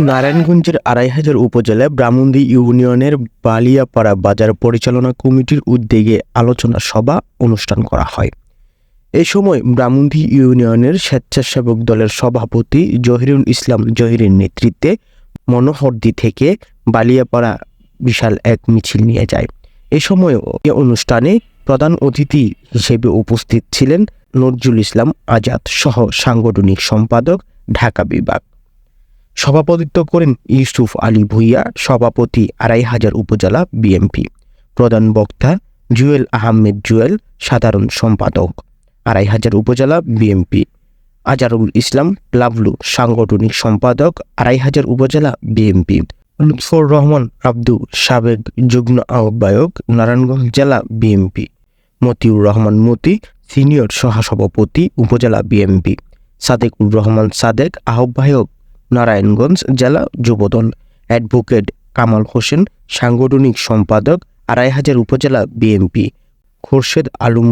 নারায়ণগঞ্জের আড়াই হাজার উপজেলায় ব্রাহ্মণদী ইউনিয়নের বালিয়াপাড়া বাজার পরিচালনা কমিটির উদ্যোগে আলোচনা সভা অনুষ্ঠান করা হয়। এ সময় ব্রাহ্মণদী ইউনিয়নের স্বেচ্ছাসেবক দলের সভাপতি জহিরুল ইসলাম জহিরের নেতৃত্বে মনোহরদি থেকে বালিয়াপাড়া বিশাল এক মিছিল নিয়ে যায়। এ সময় অনুষ্ঠানে প্রধান অতিথি হিসেবে উপস্থিত ছিলেন নজরুল ইসলাম আজাদ সহ সাংগঠনিক সম্পাদক, ঢাকা বিভাগ। সভাপতিত্ব করেন ইউসুফ আলী ভুইয়া, সভাপতি আড়াই হাজার উপজেলা বিএমপি। প্রধান বক্তা জুয়েল আহমেদ জুয়েল, সাধারণ সম্পাদক, আড়াই হাজার উপজেলা বিএমপি। আজারুল ইসলাম লাভলু, সাংগঠনিক সম্পাদক, আড়াই হাজার উপজেলা বিএমপি। লুৎফর রহমান আব্দু সাবেক যুগ্ম আহ্বায়ক, নারায়ণগঞ্জ জেলা বিএমপি। মতিউর রহমান মতি, সিনিয়র সহসভাপতি, উপজেলা বিএমপি। সাদেকুর রহমান সাদেক, আহ্বায়ক নারায়ণগঞ্জ জেলা যুবদল। অ্যাডভোকেট কামাল হোসেন, সাংগঠনিক সম্পাদক আড়াই হাজার উপজেলা বিএনপি খোরশেদ আলম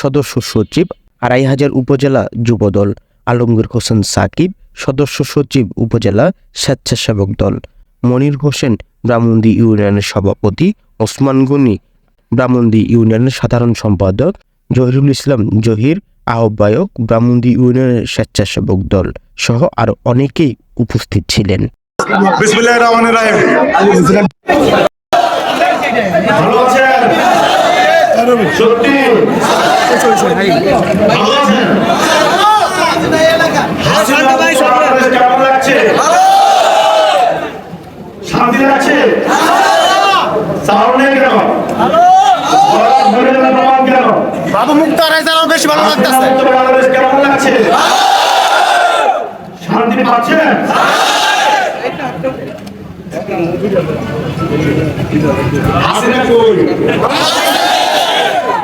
সদস্য সচিব আড়াই হাজার উপজেলা যুবদল। আলমগীর হোসেন সাকিব, সদস্য সচিব উপজেলা স্বেচ্ছাসেবক দল। মনির হোসেন, ব্রাহ্মণদী ইউনিয়নের সভাপতি। ওসমান গনি ব্রাহ্মণদী ইউনিয়নের সাধারণ সম্পাদক জহিরুল ইসলাম জহির, আহ্বায়ক ব্রাহ্মণদী ইউনিয়নের স্বেচ্ছাসেবক দল সহ আরও অনেকেই উপস্থিত ছিলেন। ভালো আছেন? সত্যি ভালো আছেন হাসিনা আপনাদের কেমন লাগছে শান্তি লাগছে সাউন্ড নেই কেন গলা ধরে না প্রমাণ কেন বাবু মুক্ত রাইতে বেশি ভালো লাগতেছে। বাংলাদেশ কেমন লাগছে? শান্তি পাচ্ছেন? হাসিনা কই?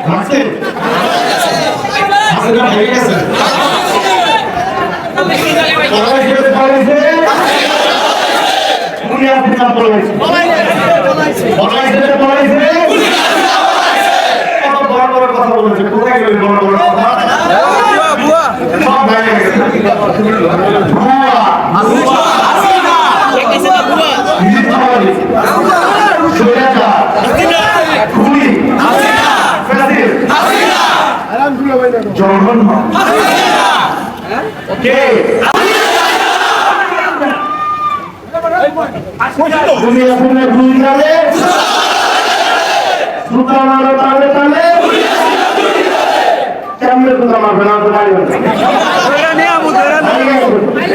হাসে হাসিনা গেছে। পলাইছে পলাইছে পলাইছে পলাইছে পলাইছে কত বড় বড় কথা বলেছে কোথায় গেলেন বড় কে তুমি এখন ভুল গেলে মারো তালে তালে কেমনে সুতা মারবে না তো পারবে না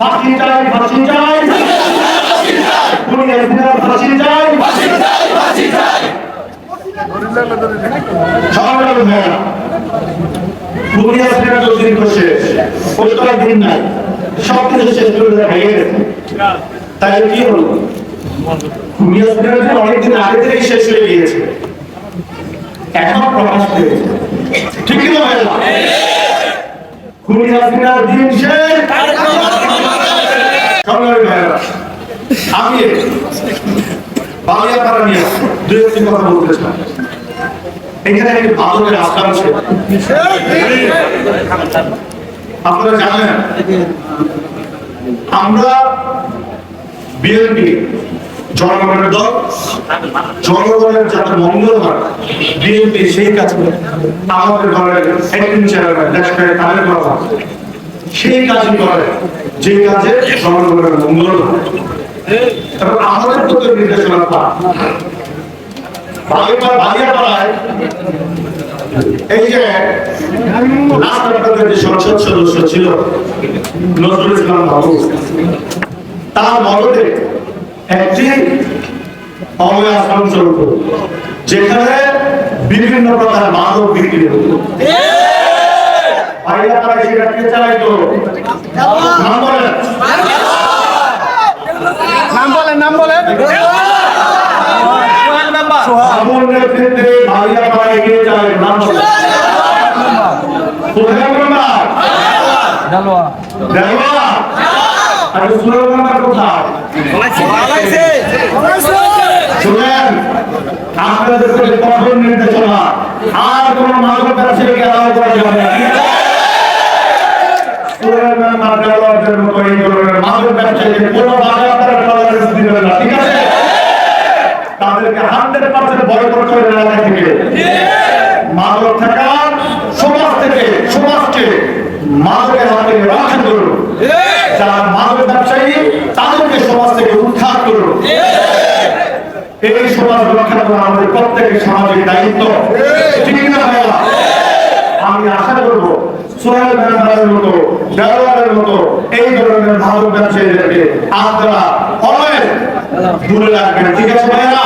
ফাঁসি চাই ফাঁসি চাই। খুনি হাসিনার ফাঁসি চাই। গেছে। তাই কি হলো? খুনি হাসিনা অনেকদিন আগে থেকেই শেষ গিয়েছে। এখন প্রকাশ পেয়েছে। ঠিক কি না ভাইয়া? খুনি হাসিনার দিন শেষ সংগ্রামী ভাইয়া আমি বালিয়াপাড়া নিয়ে আপনারা জানেন, আমরা বিএনপি, জনগণের দল, জনগণের যাতে মঙ্গল হয়, বিএনপি সেই কাজ করে। আমাদের দলের তাদের কথা সেই কাজই করে, যে কাজে জনগণের মঙ্গল হয়। আমাদের নির্দেশনা যেখানে বিভিন্ন প্রকার মাদক বিক্রি হতো। কে চালাইতো নাম বলেন। নাম বলেন নাম বলেন। আমল নেতৃত্বে ভাইয়া চালাইতো নাম বলেন কোথায় নাম্বার দেওয়া আর সুরের নাম্বার কোথায়? শুনেন আপনাদের প্রতি কঠোর নির্দেশনা আর কোন মাদক ব্যবসায়ীকে অ্যালাউ করা যাবে না। সুরের নাম্বার দেওয়াদের মতো এই মাদক ব্যবসায়ীকে কোনো ভাবে আপনারা দিবেন না ঠিক আছে? তাদেরকে হান্ড্রেড পার্সেন্ট বড় করতে হবে এলাকা থেকে মাদক থাকার সমাজ থেকে, সমাজকে মাদকের হাত রক্ষা করুন যারা মাদক ব্যবসায়ী, তাদেরকে সমাজ থেকে উদ্ধার করুন। এই সমাজ রক্ষা করা আমাদের প্রত্যেকের সামাজিক দায়িত্ব। ঠিক না ভাইয়া? আমি আশা করব সোহেল ঠিক আছে ভাইয়া?